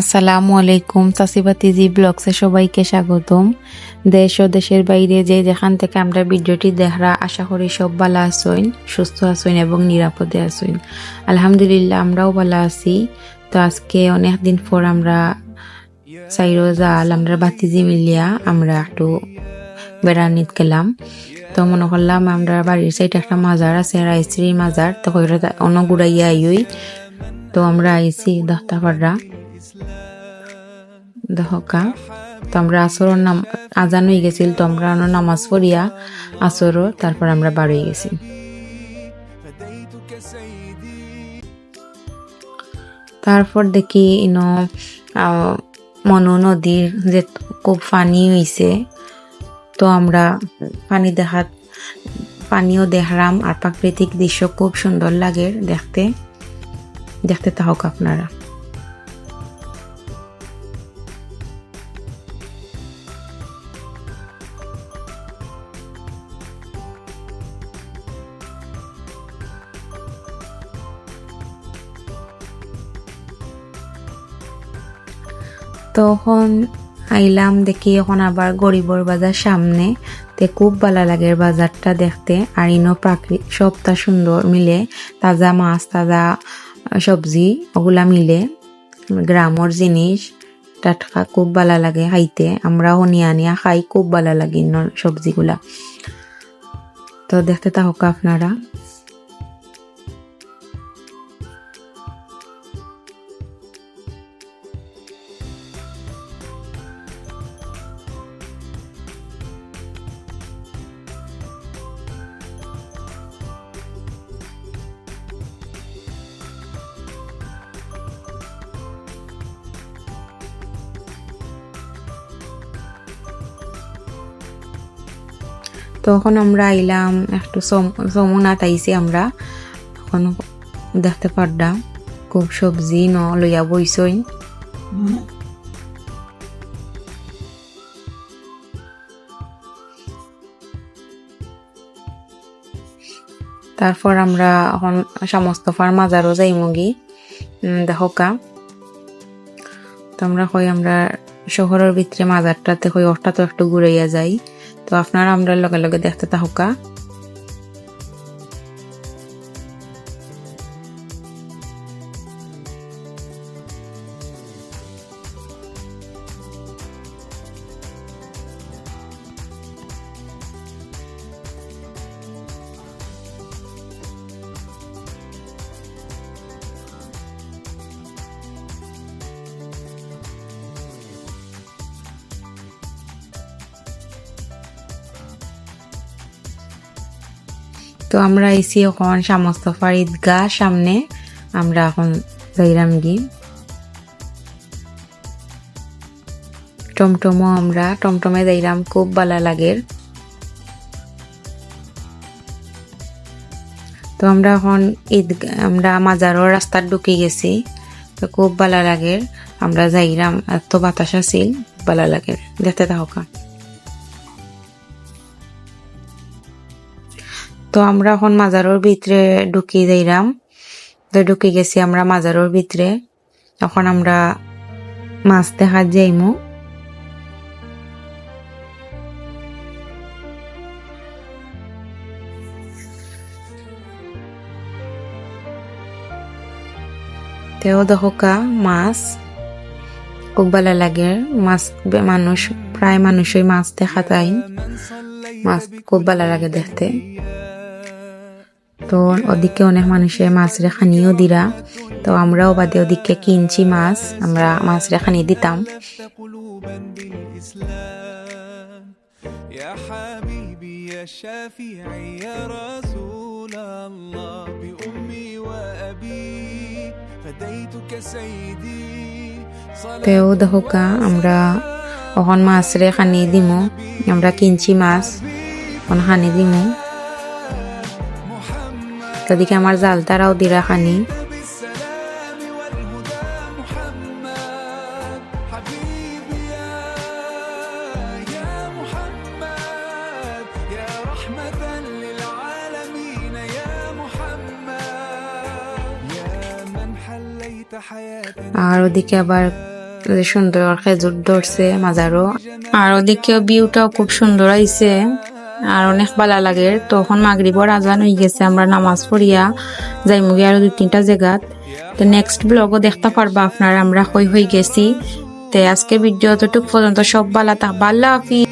আসসালামু আলাইকুম চাষিবাতিজি ব্লগসে সবাইকে স্বাগতম। দেশ ও দেশের বাইরে যে যেখান থেকে আমরা ভিডিওটি দেখরা, আশা করি সব ভালো আসইন সুস্থ আসইন এবং নিরাপদে আসইন আলহামদুলিল্লাহ, আমরাও ভালো আছি। তো আজকে অনেক দিন পর আমরা সাইরো জাল আমরা বাতিজি মিলিয়া, আমরা একটু বেড়ানিত গেলাম। তো মনে করলাম আমরা বাড়ির সাইড একটা মাজার আছে রাইশ্রীর মাজার, তো অন্য গুড়াইয়া আইই তো আমরা আইছি দহতাপাড়া দহকা তো আমরা আসরর নাম, আজান হয়ে গেছিল, তোমরা নামাজ পড়িয়া আসরও, তারপর আমরা বার হয়ে গেছি। তারপর দেখি, ইনো মনু নদীর যে খুব পানি হইছে, তো আমরা পানি দেখাত, পানিও দেখলাম, আর প্রাকৃতিক দৃশ্য খুব সুন্দর লাগে দেখতে। দেখতে থাকুক আপনারা। তখন আইলাম দেখি এখন আবার গরিবর বাজার সামনে। তে খুব ভালো লাগে বাজারটা দেখতে। আর ইনো প্রাকৃতিক সবটা সুন্দর মিলে। তাজা মাছ, তাজা সবজি, ওগুলা মিলে। গ্রামর জিনিস, টাটকা খুব ভালো লাগে খাইতে। আমরাও নিয়ে আনিয়া খাই, খুব ভালো লাগে ইনোর সবজিগুলা। তো দেখতে থাকুক আপনারা। তখন আমরা আইলাম, একটু সমুনাত আইছি আমরা। তখন দেখতে পারলাম খুব সবজি ন লইয়া বইসই তারপর আমরা এখন সমস্তফার মাজারও যাই মগি দেখকা তো আমরা কই, আমরা শহরের ভিতরে মাজারটাতে কই ওটা তো একটু ঘুরাইয়া যাই। তো আপনারা আমরা লগে লগে দেখতে থাকা তো আমরা এসি এখন সামস্তফার ঈদগাহ সামনে। আমরা এখন যাইরাম গি টমটমও আমরা, টমটমে যাইরাম, খুব ভালো লাগে তো আমরা এখন ঈদ আমরা মাজারও রাস্তার ঢুকে গেছি। তো খুব ভালো লাগে আমরা যাইরাম, এত বাতাস আছিল ভালো লাগে দেখতে থাকা তো আমরা এখন মাজারোর ভিতরে ঢুকি যাইরাম তো ঢুকে গেছি আমরা মাজারোর ভিতরে। এখন আমরা মাছ দেখা যাইমু। তেও দহকা মাছ। খুব ভালো লাগে। মাছ মানুষ, প্রায় মানুষই মাছ দেখা যায় মাছ খুব ভালো লাগে দেখতে। তো ওদিকে অনেক মানুষের মাছ রেখানিও দিরা তো আমরাও বাদে ওদিকে কিনছি মাছ আমরা মাছ রেখানি দিতাম قلوبا بالإسلام يا حبيبي يا شافعي يا رسول الله بأمي وأبي فديتك سيدي তেও দহকা আমরা অহন মাছ রে খানি দিমু আমরা কিনছি মাছ অন খানি দিমু রাস্তা দিকে আমার জাল, তারাও দিরা খানি। আর ওদিকে আবার সুন্দর খেজুর ধরছে মাজারও। আর ওদিকে ভিউটাও খুব সুন্দর আইছে আর অনেক ভালো লাগে। তখন মাগরিবর আজান হয়ে গেছে, আমরা নামাজ পড়িয়া যাই মুগি আরও দু তিনটা জায়গাত তো নেক্সট ব্লগও দেখতে পারবা আপনার, আমরা হই হয়ে গেছি। তে আজকে ভিডিও অতটুক পর্যন্ত, সব বালা তা আল্লাহ হাফিজ।